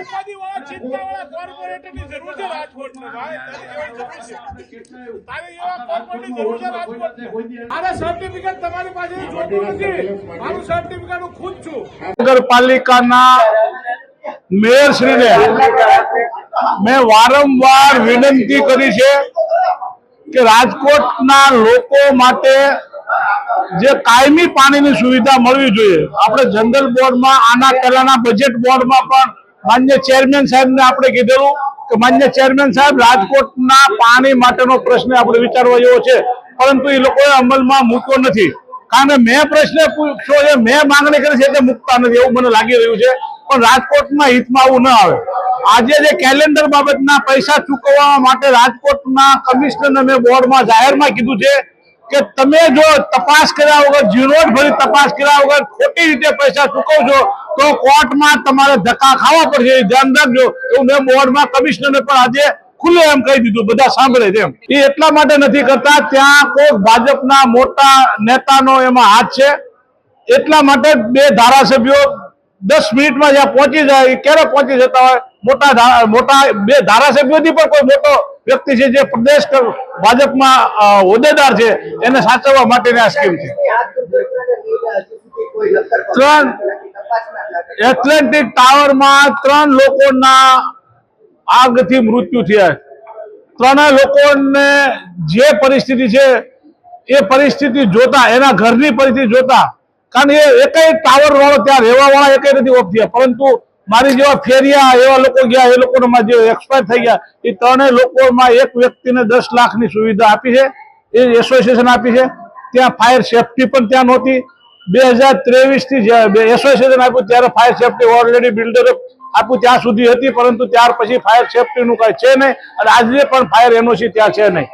રાજકોટને mayor તારી જેવી જરૂર છે તારી એવા કોર્પોરેટની જરૂર છે રાજકોટને મારે સર્ટિફિકેટ તમારી પાસે જોતું નથી. મારું સર્ટિફિકેટ હું ખુદ છું. નગરપાલિકાના મેયરશ્રીને મેં વારંવાર વિનંતી કરી છે કે રાજકોટના લોકો માટે જે કાયમી પાણીની સુવિધા મળવી જોઈએ. આપણે જનરલ બોર્ડમાં આના પહેલાના બજેટ બોર્ડમાં પણ માન્ય ચેરમેન સાહેબને આપણે કીધેલું કે માન્ય ચેરમેન સાહેબ, રાજકોટના પાણી માટેનો પ્રશ્ન આપણે વિચારવા જેવો છે. પરંતુ એ લોકોએ અમલમાં મૂક્યો નથી. કારણ કે મેં પ્રશ્ન પૂછ્યો છે, મેં માંગણી કરી છે એટલે મૂકતા નથી, એવું મને લાગી રહ્યું છે. પણ રાજકોટના હિતમાં આવું ન આવે. આજે જે કેલેન્ડર બાબતના પૈસા ચૂકવવા માટે રાજકોટના કમિશનરને મેં બોર્ડમાં જાહેરમાં કીધું છે કે તમે જો તપાસ કર્યા વગર જીરોટ ભરી તપાસ કર્યા વગર ખોટી રીતે પૈસા ચૂકવશો તો કોર્ટમાં તમારે ધક્કા ખાવા પડશે ધ્યાન રાખજો. એવું મેં બોર્ડમાં કમિશનરને પણ આજે ખુલ્લે એમ કહી દીધું, બધા સાંભળે છે એ એટલા માટે નથી કરતા, ત્યાં કોઈ ભાજપના મોટા નેતાનો એમાં હાથ છે. એટલા માટે બે ધારાસભ્યો દસ મિનિટમાં જ્યાં પહોંચી જાય, એ ક્યારે પહોંચી જતા હોય? મોટા મોટા બે ધારાસભ્યોથી પણ કોઈ મોટો વ્યક્તિ છે જે પ્રદેશ ભાજપમાં હોદ્દેદાર છે, એને સાચવવા માટેની આ સ્કીમ છે. ત્રણ એથ્લેન્ટિક ટાવરમાં ત્રણ લોકોના આગથી મૃત્યુ થયા. ત્રણેય લોકોને જે પરિસ્થિતિ છે, એ પરિસ્થિતિ જોતા, એના ઘરની પરિસ્થિતિ જોતા, કારણ કે એકય ટાવર વાળો ત્યાં રહેવા વાળા એકેય નથી ઓફ થયા. પરંતુ મારી જેવા ફેરિયા, એવા લોકો ગયા, એ લોકોમાં જે એક્સપાયર થઈ ગયા, એ ત્રણેય લોકોમાં એક વ્યક્તિને દસ લાખની સુવિધા આપી છે. એ એસોસિએશન આપી છે. ત્યાં ફાયર સેફટી પણ ત્યાં નહોતી. બે હજાર ત્રેવીસથી એસોસિએશન આપ્યું ત્યારે ફાયર સેફટી ઓલરેડી બિલ્ડરો આપ્યું ત્યાં સુધી હતી, પરંતુ ત્યાર પછી ફાયર સેફટીનું કાંઈ છે નહીં અને આજે પણ ફાયર એનઓસી ત્યાં છે નહીં.